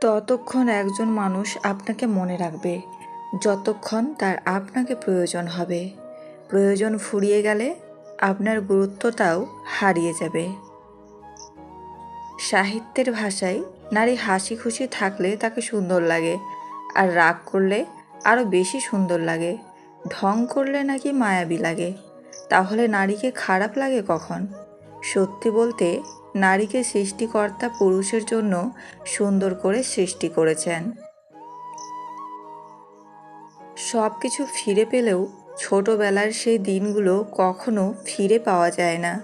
ততক্ষণ একজন মানুষ আপনাকে মনে রাখবে। যতক্ষণ তার আপনাকে প্রয়োজন হবে। প্রয়োজন ফুরিয়ে গেলে আপনার গুরুত্বটাও হারিয়ে যাবে। সাহিত্যের ভাষায় নারী হাসি খুশি থাকলে তাকে সুন্দর লাগে, আর রাগ করলে আরও বেশি সুন্দর লাগে। ঢং করলে নাকি মায়াবী লাগে। তাহলে নারীকে খারাপ লাগে কখন? সত্যি বলতে, নারীকে সৃষ্টিকর্তা পুরুষের জন্য সুন্দর করে সৃষ্টি করেছেন। সব কিছু ফিরে পেলেও ছোটবেলার সেই দিনগুলো কখনো ফিরে পাওয়া যায় না।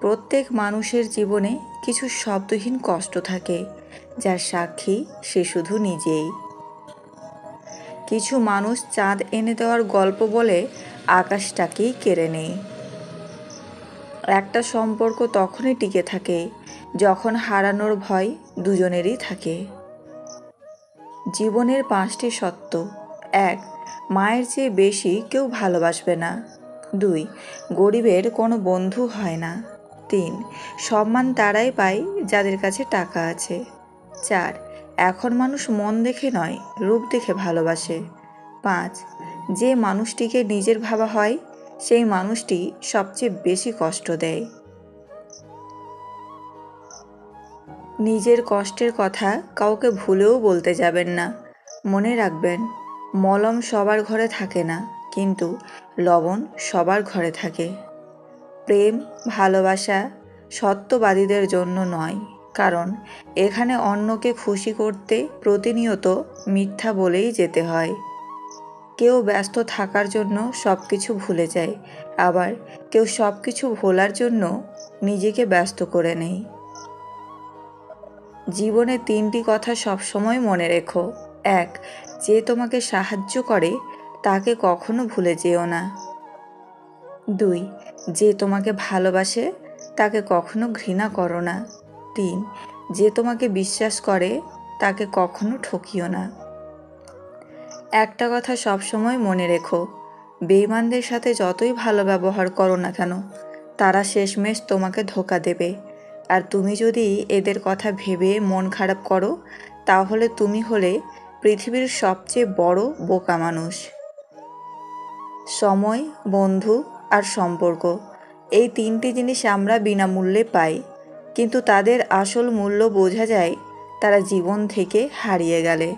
প্রত্যেক মানুষের জীবনে কিছু শব্দহীন কষ্ট থাকে, যার সাক্ষী সে শুধু নিজেই। কিছু মানুষ চাঁদ এনে দেওয়ার গল্প বলে আকাশটাকেই কেড়ে নেয়। একটা সম্পর্ক তখনই টিকে থাকে যখন হারানোর ভয় দুজনেরই থাকে। জীবনের পাঁচটি সত্য। এক, মায়ের চেয়ে বেশি কেউ ভালোবাসবে না। দুই, গরিবের কোনো বন্ধু হয় না। তিন, সম্মান তারাই পায় যাদের কাছে টাকা আছে। চার, এখন মানুষ মন দেখে নয়, রূপ দেখে ভালোবাসে। পাঁচ, যে মানুষটিকে নিজের ভাবা হয় সেই মানুষটি সবচেয়ে বেশি কষ্ট দেয়। নিজের কষ্টের কথা কাউকে ভুলেও বলতে যাবেন না। মনে রাখবেন, মলম সবার ঘরে থাকে না, কিন্তু লবণ সবার ঘরে থাকে। প্রেম, ভালোবাসা সত্যবাদীদের জন্য নয়, কারণ এখানে অন্যকে খুশি করতে প্রতিনিয়ত মিথ্যা বলেই যেতে হয়। কেউ ব্যস্ত থাকার জন্য সব কিছু ভুলে যায়। আবার কেউ সব কিছু ভোলার জন্য নিজেকে ব্যস্ত করে নেয়। জীবনে তিনটি কথা সবসময় মনে রেখো। এক, যে তোমাকে সাহায্য করে, তাকে কখনো ভুলে যেও না। দুই, যে তোমাকে ভালোবাসে, তাকে কখনো ঘৃণা করো না। তিন, যে তোমাকে বিশ্বাস করে, তাকে কখনো ঠকিও না। একটা কথা সবসময় মনে রেখো বেইমানদের সাথে যতই ভালো ব্যবহার করো না কেন, তারা শেষমেশ তোমাকে ধোকা দেবে। আর তুমি যদি এদের কথা ভেবে মন খারাপ করো, তাহলে তুমি হলে পৃথিবীর সবচেয়ে বড় বোকা মানুষ। সময়, বন্ধু আর সম্পর্ক, এই তিনটি জিনিস আমরা বিনামূল্যে পাই। কিন্তু তাদের আসল মূল্য বোঝা যায় তারা জীবন থেকে হারিয়ে গেলে।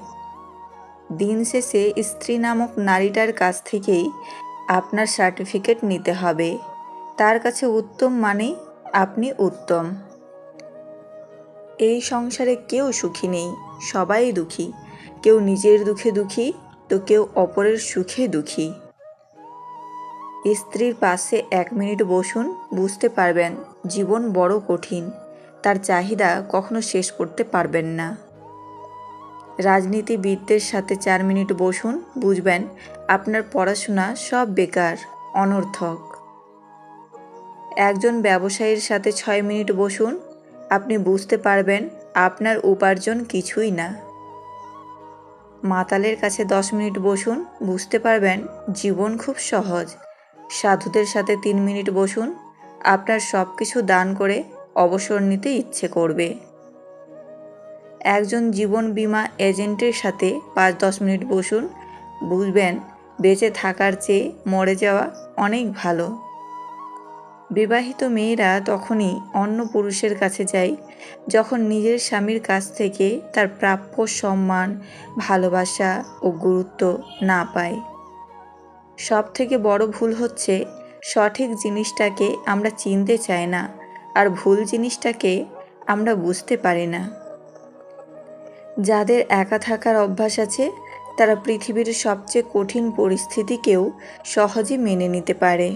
দিন শেষে স্ত্রী নামক নারীটার কাছ থেকেই আপনার সার্টিফিকেট নিতে হবে। তার কাছে উত্তম মানে আপনি উত্তম। এই সংসারে কেউ সুখী নেই, সবাই দুঃখী। কেউ নিজের দুঃখে দুঃখী, তো কেউ অপরের সুখে দুঃখী। স্ত্রীর পাশে এক মিনিট বসুন, বুঝতে পারবেন জীবন বড় কঠিন। তার চাহিদা কখনো শেষ করতে পারবেন না। রাজনীতিবিদদের সাথে চার মিনিট বসুন, বুঝবেন আপনার পড়াশোনা সব বেকার, অনর্থক। একজন ব্যবসায়ীর সাথে ছয় মিনিট বসুন, আপনি বুঝতে পারবেন আপনার উপার্জন কিছুই না। মাতালের কাছে দশ মিনিট বসুন, বুঝতে পারবেন জীবন খুব সহজ। সাধুদের সাথে তিন মিনিট বসুন, আপনার সব কিছু দান করে অবসর নিতে ইচ্ছে করবে। একজন জীবন বীমা এজেন্টের সাথে পাঁচ দশ মিনিট বসুন। বুঝবেন, বেঁচে থাকার চেয়ে মরে যাওয়া অনেক ভালো। বিবাহিত মেয়েরা তখনই অন্য পুরুষের কাছে যায়, যখন নিজের স্বামীর কাছ থেকে তার প্রাপ্য সম্মান, ভালোবাসা ও গুরুত্ব না পায়। সব থেকে বড় ভুল হচ্ছে, সঠিক জিনিসটাকে আমরা চিনতে চাই না, আর ভুল জিনিসটাকে আমরা বুঝতে পারি না। যাদের একা থাকার অভ্যাস আছে তারা পৃথিবীর সবচেয়ে কঠিন পরিস্থিতিকেও সহজে মেনে নিতে পারে।